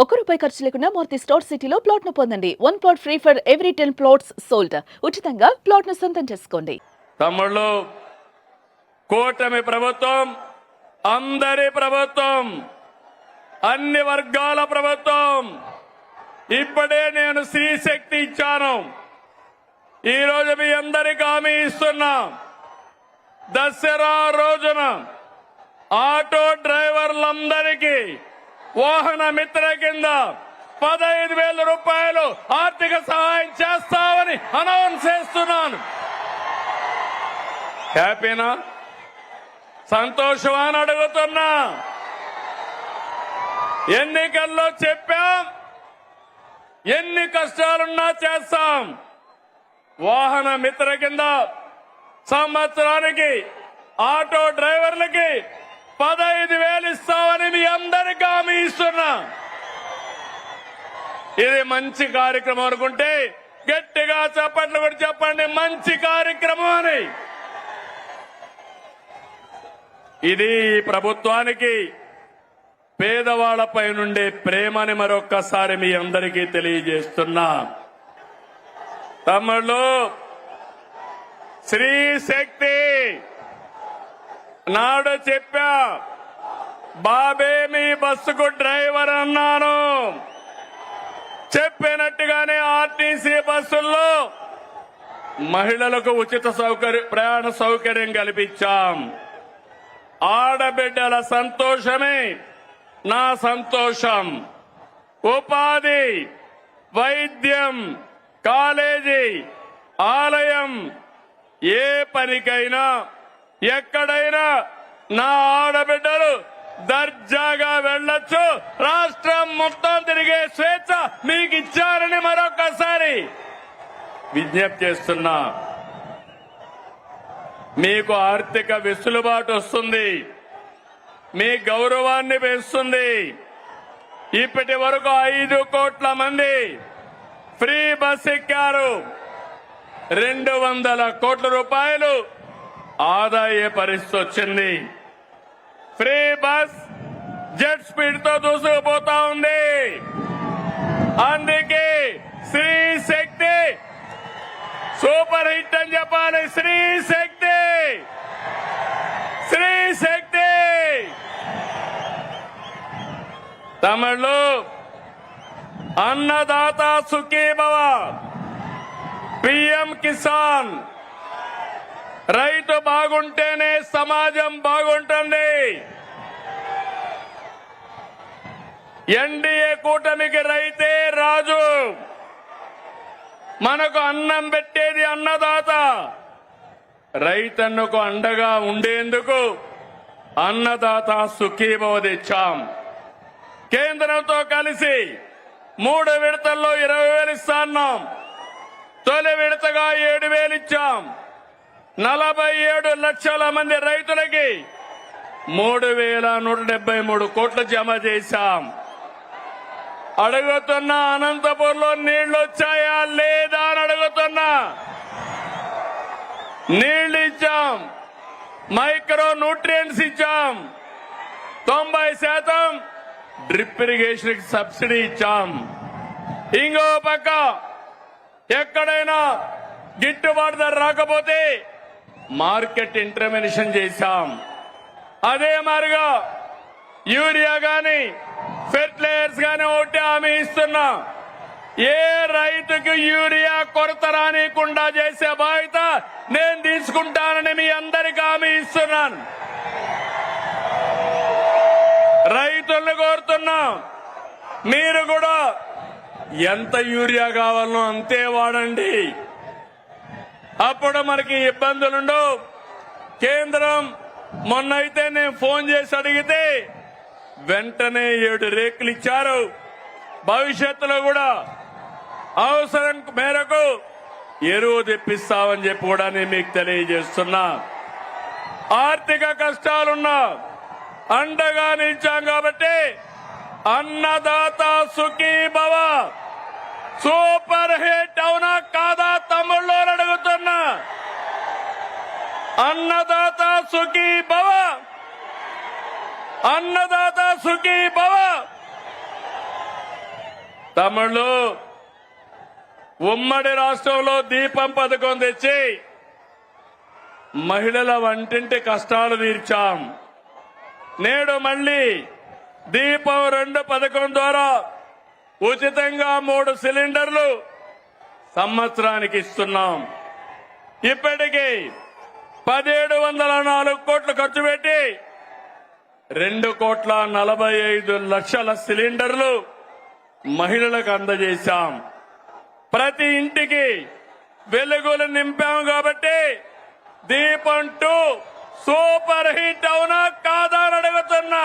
ఒక్క రూపాయి ఖర్చు లేకుండా మూర్తి స్టోర్ సిటీలో ప్లాట్ను పొందండి. One plot free for every ten plots sold ఉచితంగా ప్లాట్ను సొంతం చేసుకోండి. తమ్ముళ్ళు కూటమి ప్రభుత్వం అందరి ప్రభుత్వం అన్ని వర్గాల ప్రభుత్వం ఇప్పుడే నేను స్త్రీ శక్తి ఇచ్చాను. ఈరోజు మీ అందరికి హామీ ఇస్తున్నా. దసరా రోజున ఆటో డ్రైవర్లందరికీ వాహన మిత్ర కింద పదహైదు వేల రూపాయలు ఆర్థిక సహాయం చేస్తామని అనౌన్స్ చేస్తున్నాను. హ్యాపీనా? సంతోషమా అని అడుగుతున్నా. ఎన్నికల్లో చెప్పాం. ఎన్ని కష్టాలున్నా చేస్తాం. వాహన మిత్ర కింద సంవత్సరానికి ఆటో డ్రైవర్లకి పదహైదు హామీ ఇది మంచి కార్యక్రమం అనుకుంటే గట్టిగా చప్పట్లు కూడా చెప్పండి మంచి కార్యక్రమం అని. ఇది ప్రభుత్వానికి పేదవాళ్ళపై నుండే ప్రేమని మరొక్కసారి మీ అందరికీ తెలియజేస్తున్నా. తమ్ముళ్ళు శ్రీ శక్తి నాడు చెప్పా. బాబే మీ బస్సుకు డ్రైవర్ అన్నాను. చెప్పినట్టుగానే ఆర్టీసీ బస్సుల్లో మహిళలకు ఉచిత సౌకర్య ప్రయాణ సౌకర్యం కల్పించాం. ఆడబిడ్డల సంతోషమే నా సంతోషం. ఉపాధి వైద్యం కాలేజీ ఆలయం ఏ పనికైనా ఎక్కడైనా నా ఆడబిడ్డలు దర్జాగా వెళ్ళొచ్చు. రాష్ట్రం మొత్తం తిరిగే స్వేచ్ఛ మీకు ఇచ్చారని మరొకసారి విజ్ఞప్తి చేస్తున్నా. మీకు ఆర్థిక వెసులుబాటు వస్తుంది. మీ గౌరవాన్ని పెంచుతుంది. ఇప్పటి వరకు ఐదు కోట్ల మంది ఫ్రీ బస్ ఎక్కారు. రెండు వందల కోట్ల రూపాయలు ఆదాయ పరిస్థితి వచ్చింది. ఫ్రీ బస్ జెట్ స్పీడ్తో దూసుకుపోతా ఉంది. అందుకే శ్రీ శక్తి సూపర్ హిట్ అని చెప్పాలి. శ్రీ శక్తి! శ్రీ శక్తి! తమిళు అన్నదాత సుఖీభవ పిఎం కిసాన్. రైతు బాగుంటేనే సమాజం బాగుంటుంది. ఎన్డీఏ కూటమికి రైతే రాజు. మనకు అన్నం పెట్టేది అన్నదాత. రైతన్నకు అండగా ఉండేందుకు అన్నదాత సుఖీభవ తెచ్చాం కేంద్రంతో కలిసి మూడు విడతల్లో ఇరవై వేలు ఇస్తాన్నాం. తొలి విడతగా ఏడు వేలు ఇచ్చాం. నలభై ఏడు లక్షల మంది రైతులకి మూడు వేల నూట డెబ్బై మూడు కోట్లు జమ చేశాం. అడుగుతున్నా అనంతపూర్లో నీళ్ళు వచ్చాయా లేదా అని అడుగుతున్నా. నీళ్ళు ఇచ్చాం. మైక్రో న్యూట్రియంట్స్ ఇచ్చాం. తొంభై శాతం డ్రిప్ ఇరిగేషన్ సబ్సిడీ ఇచ్చాం. ఇంకో పక్క ఎక్కడైనా గిట్టుబాటు ధర రాకపోతే మార్కెట్ ఇంటర్వెన్షన్ చేశాం. అదే మారుగా యూరియా గాని ఫెర్టిలైజర్స్ గాని ఒకటి హామీ ఇస్తున్నా. ఏ రైతుకు యూరియా కొరత రానికుండా చేసే బాధ్యత నేను తీసుకుంటానని మీ అందరికి హామీ ఇస్తున్నాను. రైతుల్ని కోరుతున్నా. మీరు కూడా ఎంత యూరియా కావాలనో అంతే వాడండి. అప్పుడు మనకి ఇబ్బందులుండవు. కేంద్రం మొన్న అయితే నేను ఫోన్ చేసి అడిగితే వెంటనే ఏడు రేకులు ఇచ్చారు. భవిష్యత్తులో కూడా అవసరం మేరకు ఎరువు తెప్పిస్తామని చెప్పి కూడా నేను మీకు తెలియజేస్తున్నా. ఆర్థిక కష్టాలున్నా అండగా నిలిచాం కాబట్టి అన్నదాత సుఖీ భవ సూపర్ హిట్ అవునా కాదా తమ్ముళ్ళు అడుగుతున్నా. అన్నదాత సుఖీ భవ. అన్నదాత సుఖీ భవ. తమిళు ఉమ్మడి రాష్ట్రంలో దీపం పథకం తెచ్చి మహిళల వంటింటి కష్టాలు తీర్చాం. నేడు మళ్ళీ దీపం రెండు పథకం ద్వారా ఉచితంగా మూడు సిలిండర్లు సంవత్సరానికి ఇస్తున్నాం. ఇప్పటికీ పదిహేడు వందల నాలుగు కోట్లు ఖర్చు పెట్టి రెండు కోట్ల నలభై ఐదు లక్షల సిలిండర్లు మహిళలకు అందజేశాం. ప్రతి ఇంటికి వెలుగులు నింపాం కాబట్టి దీపం టూ సూపర్ హిట్ అవునా కాదా అని అడుగుతున్నా.